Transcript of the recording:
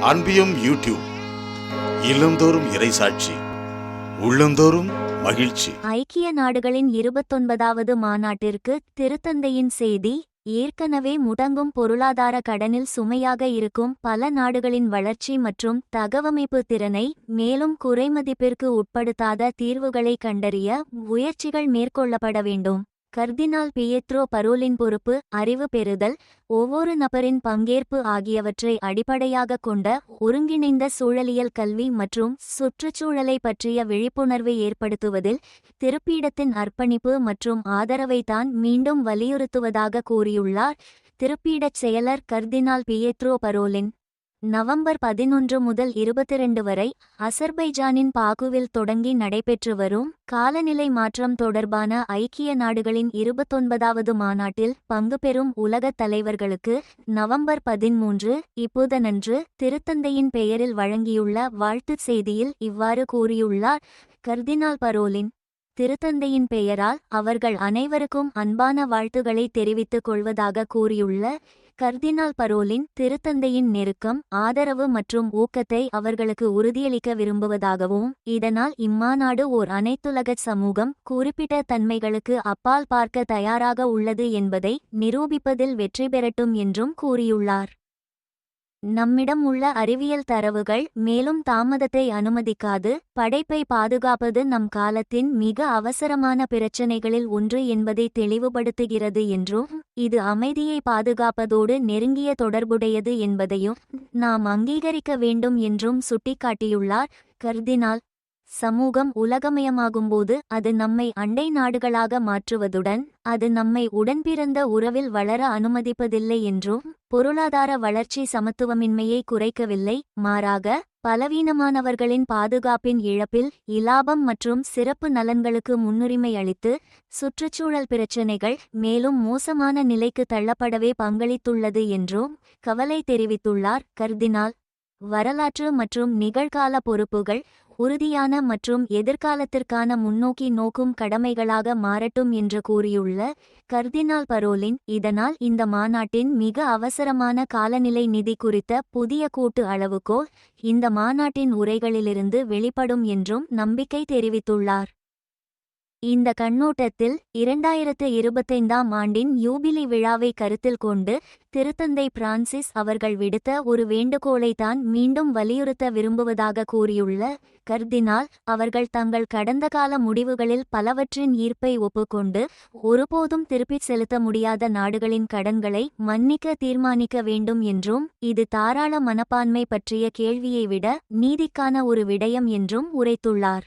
அன்பியும் YouTube இல்லந்தோறும் இறைசாட்சி உள்ளந்தோறும் மகிழ்ச்சி. ஐக்கிய நாடுகளின் இருபத்தொன்பதாவது மாநாட்டிற்கு திருத்தந்தையின் செய்தி ஏற்கனவே முடங்கும் பொருளாதார கடனில் சுமையாக இருக்கும் பல நாடுகளின் வளர்ச்சி மற்றும் தகவமைப்பு திறனை மேலும் குறைமதிப்பிற்கு உட்படுத்தாத தீர்வுகளை கண்டறிய முயற்சிகள் மேற்கொள்ளப்பட வேண்டும். கர்தினால் பியத்ரோ பரோலின் பொறுப்பு அறிவு பெறுதல் ஒவ்வொரு நபரின் பங்கேற்பு ஆகியவற்றை அடிப்படையாகக் கொண்ட ஒருங்கிணைந்த சூழலியல் கல்வி மற்றும் சுற்றுச்சூழலை பற்றிய விழிப்புணர்வை ஏற்படுத்துவதில் திருப்பீடத்தின் அர்ப்பணிப்பு மற்றும் ஆதரவை தான் மீண்டும் வலியுறுத்துவதாக கூறியுள்ளார் திருப்பீடச் செயலர் கர்தினால் பியத்ரோ பரோலின். நவம்பர் பதினொன்று முதல் இருபத்திரண்டு வரை அசர்பைஜானின் பாகுவில் தொடங்கி நடைபெற்று வரும் காலநிலை மாற்றம் தொடர்பான ஐக்கிய நாடுகளின் இருபத்தொன்பதாவது மாநாட்டில் பங்கு பெறும் உலகத் தலைவர்களுக்கு நவம்பர் பதிமூன்று இப்புதனன்று திருத்தந்தையின் பெயரில் வழங்கியுள்ள வாழ்த்துச் செய்தியில் இவ்வாறு கூறியுள்ளார். கர்தினால் பரோலின் திருத்தந்தையின் பெயரால் அவர்கள் அனைவருக்கும் அன்பான வாழ்த்துக்களை தெரிவித்துக் கொள்வதாக கூறியுள்ள கர்தினால் பரோலின் திருத்தந்தையின் நெருக்கம் ஆதரவு மற்றும் ஊக்கத்தை அவர்களுக்கு உறுதியளிக்க விரும்புவதாகவும் இதனால் இம்மாநாடு ஓர் அனைத்துலகச் சமூகம் குறிப்பிட்ட தன்மைகளுக்கு அப்பால் பார்க்க தயாராக உள்ளது என்பதை நிரூபிப்பதில் வெற்றி பெறட்டும் என்றும் கூறியுள்ளார். நம்மிடம் உள்ள அறிவியல் தரவுகள் மேலும் தாமதத்தை அனுமதிக்காது படைப்பை பாதுகாப்பது நம் காலத்தின் மிக அவசரமான பிரச்சினைகளில் ஒன்று என்பதை தெளிவுபடுத்துகிறது என்றும் இது அமைதியை பாதுகாப்பதோடு நெருங்கிய தொடர்புடையது என்பதையும் நாம் அங்கீகரிக்க வேண்டும் என்றும் சுட்டிக்காட்டியுள்ளார் கர்தினால். சமூகம் உலகமயமாகும்போது அது நம்மை அண்டை நாடுகளாக மாற்றுவதுடன் அது நம்மை உடன்பிறந்த உறவில் வளர அனுமதிப்பதில்லை என்றும் பொருளாதார வளர்ச்சி சமத்துவமின்மையை குறைக்கவில்லை. மாறாக பலவீனமானவர்களின் பாதுகாப்பின் இழப்பில் இலாபம் மற்றும் சிறப்பு நலன்களுக்கு முன்னுரிமை அளித்து சுற்றுச்சூழல் பிரச்சினைகள் மேலும் மோசமான நிலைக்கு தள்ளப்படவே பங்களித்துள்ளது என்றும் கவலை தெரிவித்துள்ளார். கர்தினால் வரலாற்று மற்றும் நிகழ்கால பொறுப்புகள் உறுதியான மற்றும் எதிர்காலத்திற்கான முன்னோக்கி நோக்கும் கடமைகளாக மாறட்டும் என்று கூறியுள்ள கர்தினால் பரோலின் இதனால் இந்த மாநாட்டின் மிக அவசரமான காலநிலை நிதி குறித்த புதிய கூட்டு அளவுகோல் இந்த மாநாட்டின் உரைகளிலிருந்து வெளிப்படும் என்றும் நம்பிக்கை தெரிவித்துள்ளார். இந்த கண்ணோட்டத்தில் இரண்டாயிரத்து இருபத்தைந்தாம் ஆண்டின் யூபிலி விழாவை கருத்தில் கொண்டு திருத்தந்தை பிரான்சிஸ் அவர்கள் விடுத்த ஒரு வேண்டுகோளை தான் மீண்டும் வலியுறுத்த விரும்புவதாக கூறியுள்ள கர்தினால் அவர்கள் தங்கள் கடந்த கால முடிவுகளில் பலவற்றின் ஈர்ப்பை ஒப்புக்கொண்டு ஒருபோதும் திருப்பிச் செலுத்த முடியாத நாடுகளின் கடன்களை மன்னிக்க தீர்மானிக்க வேண்டும் என்றும் இது தாராள மனப்பான்மை பற்றிய கேள்வியை விட நீதிக்கான ஒரு விடயம் என்றும் உரைத்துள்ளார்.